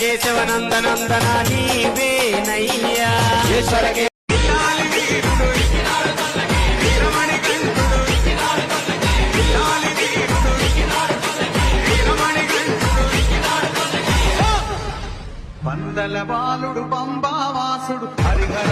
కేశవ నందనందన నీవేనయ్యా ఈశ్వర కే- పందల బాలుడు పంబావాసుడు హరిహర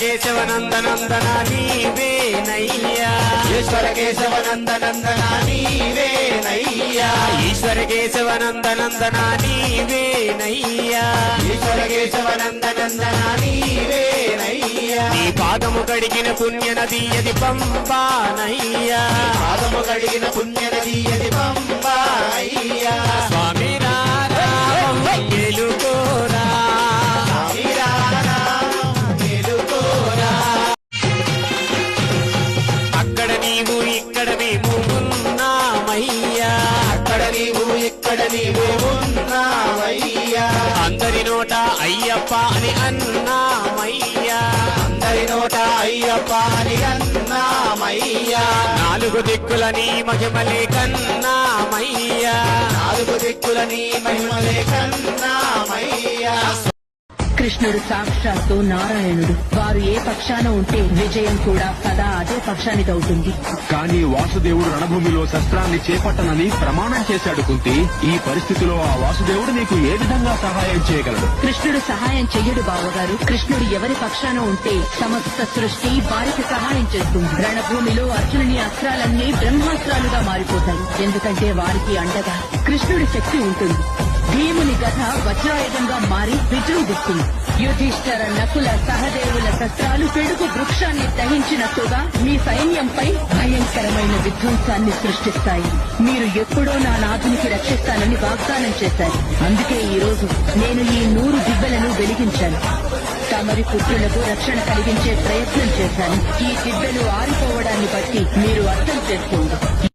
కేశవ నందనందన నీవేనయ్యా ఈశ్వర కేశవ నందనందన నీవేనయ్యా ఈశ్వర కేశవ నందనందన నీవేనయ్యా ఈశ్వర కేశవ నందనందన నీవేనయ్యా నీ పాదము కడిగిన పుణ్య నది అది పంపానయ్యా పాదము కడిగిన పుణ్యనది అది నీవు ఇక్కడ మేము ఉన్నామయ్యా అక్కడ నీవు ఇక్కడ నీవు ఉన్నామయ్యా అందరి నోట అయ్యప్ప అని అన్నామయ్యా. అందరి నోట అయ్యప్ప అని అన్నామయ్యా. నాలుగు దిక్కుల నీ మహిమలే కన్నామయ్యా. నాలుగు దిక్కుల నీ మహిమలే కన్నా కృష్ణుడు సాక్షాత్తు నారాయణుడు. వారు ఏ పక్షాన ఉంటే విజయం కూడా సదా అదే పక్షానిదవుతుంది కానీ వాసుదేవుడు రణభూమిలో శస్త్రాన్ని చేపట్టనని ప్రమాణం చేశాడు కుంతి. ఈ పరిస్థితిలో ఆ వాసుదేవుడు నీకు ఏ విధంగా సహాయం చేయగలడు? కృష్ణుడు సహాయం చెయ్యడు బావగారు. కృష్ణుడు ఎవరి పక్షాన ఉంటే సమస్త సృష్టి వారికి సహాయం చేస్తుంది. రణభూమిలో అర్జునుని అస్త్రాలన్నీ బ్రహ్మాస్త్రాలుగా మారిపోతాయి. ఎందుకంటే వారికి అండగా కృష్ణుడి శక్తి ఉంటుంది. భీముని కథ వజ్రాయుధంగా మారి విజృంభిస్తుంది యుధిష్ఠర నకుల సహదేవుల శస్త్రాలు పిడుగు వృక్షాన్ని దహించినట్టుగా మీ సైన్యంపై భయంకరమైన విధ్వంసాన్ని సృష్టిస్తాయి. మీరు ఎప్పుడో నా నాథునికి రక్షిస్తానని వాగ్దానం చేశారు. అందుకే ఈ రోజు నేను ఈ నూరు దిబ్బలను వెలిగించాను. తమరి పుత్రులకు రక్షణ కలిగించే ప్రయత్నం చేశాను. ఈ దిబ్బలు ఆరిపోవడాన్ని బట్టి మీరు అర్థం చేసుకోండి.